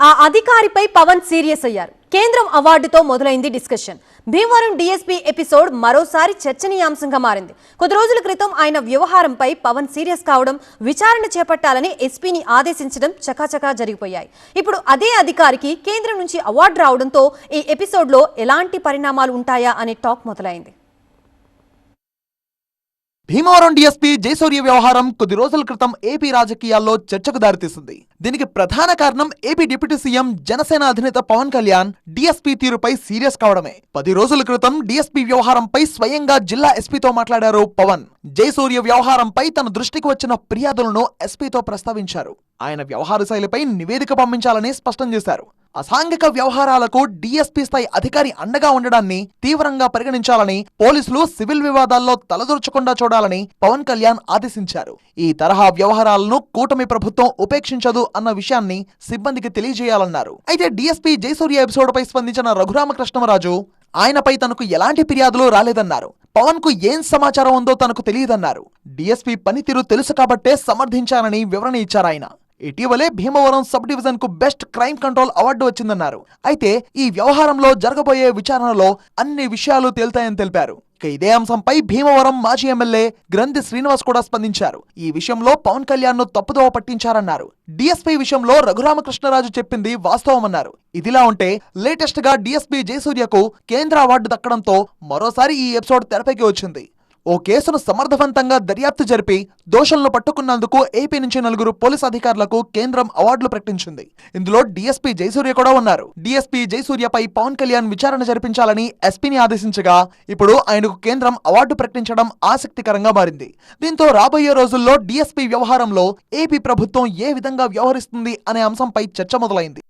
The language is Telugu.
ఆ అధికారిపై పవన్ సీరియస్ అయ్యారు. కేంద్రం అవార్డుతో మొదలైంది డిస్కషన్. భీమవరం డీఎస్పీ ఎపిసోడ్ మరోసారి చర్చనీయాంశంగా మారింది. కొద్ది రోజుల క్రితం ఆయన వ్యవహారంపై పవన్ సీరియస్ కావడం విచారణ చేపట్టాలని ఎస్పీని ఆదేశించడం చకాచకా జరిగిపోయాయి. ఇప్పుడు అదే అధికారికి కేంద్రం నుంచి అవార్డు రావడంతో ఈ ఎపిసోడ్లో ఎలాంటి పరిణామాలు ఉంటాయా అనే టాక్ మొదలైంది. భీమవరం డీఎస్పీ జయసూర్య వ్యవహారం కొద్ది రోజుల క్రితం ఏపీ రాజకీయాల్లో చర్చకు దారితీసింది. దీనికి ప్రధాన కారణం ఏపీ డిప్యూటీ సీఎం జనసేన అధినేత పవన్ కళ్యాణ్ డీఎస్పీ తీరుపై సీరియస్ కావడమే. పది రోజుల క్రితం డీఎస్పీ వ్యవహారంపై స్వయంగా జిల్లా ఎస్పీతో మాట్లాడారు పవన్. జయసూర్య వ్యవహారంపై తన దృష్టికి వచ్చిన ఫిర్యాదులను ఎస్పీతో ప్రస్తావించారు. ఆయన వ్యవహార శైలిపై నివేదిక పంపించాలని స్పష్టం చేశారు. అసాంఘిక వ్యవహారాలకు డీఎస్పీ స్థాయి అధికారి అండగా ఉండడాన్ని తీవ్రంగా పరిగణించాలని పోలీసులు సివిల్ వివాదాల్లో తలదూర్చకుండా చూడాలని పవన్ కళ్యాణ్ ఆదేశించారు. ఈ తరహా వ్యవహారాలను కూటమి ప్రభుత్వం ఉపేక్షించదు అన్న విషయాన్ని సిబ్బందికి తెలియజేయాలన్నారు. అయితే డీఎస్పీ జయసూర్య ఎపిసోడ్ పై స్పందించిన రఘురామకృష్ణరాజు ఆయనపై తనకు ఎలాంటి ఫిర్యాదులు రాలేదన్నారు. పవన్కు ఏం సమాచారం ఉందో తనకు తెలియదన్నారు. డీఎస్పీ పనితీరు తెలుసు కాబట్టే సమర్థించానని వివరణ ఇచ్చారు ఆయన. ఇటీవలే భీమవరం సబ్ డివిజన్కు బెస్ట్ క్రైమ్ కంట్రోల్ అవార్డు వచ్చిందన్నారు. అయితే ఈ వ్యవహారంలో జరగబోయే విచారణలో అన్ని విషయాలు తేల్తాయని తెలిపారు. ఇక ఇదే అంశంపై భీమవరం మాజీ ఎమ్మెల్యే గ్రంథి శ్రీనివాస్ కూడా స్పందించారు. ఈ విషయంలో పవన్ కళ్యాణ్ను తప్పుదోవ పట్టించారన్నారు. డిఎస్పీ విషయంలో రఘురామకృష్ణరాజు చెప్పింది వాస్తవమన్నారు. ఇదిలా ఉంటే లేటెస్ట్గా డిఎస్పీ జయసూర్యకు కేంద్ర అవార్డు దక్కడంతో మరోసారి ఈ ఎపిసోడ్ తెరపైకి వచ్చింది. ఓ కేసును సమర్థవంతంగా దర్యాప్తు జరిపి దోషులను పట్టుకున్నందుకు ఏపీ నుంచి నలుగురు పోలీస్ అధికారులకు కేంద్రం అవార్డులు ప్రకటించింది. ఇందులో డీఎస్పీ జయసూర్య కూడా ఉన్నారు. డీఎస్పీ జయసూర్యపై పవన్ కళ్యాణ్ విచారణ జరిపించాలని ఎస్పీని ఆదేశించగా ఇప్పుడు ఆయనకు కేంద్రం అవార్డు ప్రకటించడం ఆసక్తికరంగా మారింది. దీంతో రాబోయే రోజుల్లో డీఎస్పీ వ్యవహారంలో ఏపీ ప్రభుత్వం ఏ విధంగా వ్యవహరిస్తుంది అనే అంశంపై చర్చ మొదలైంది.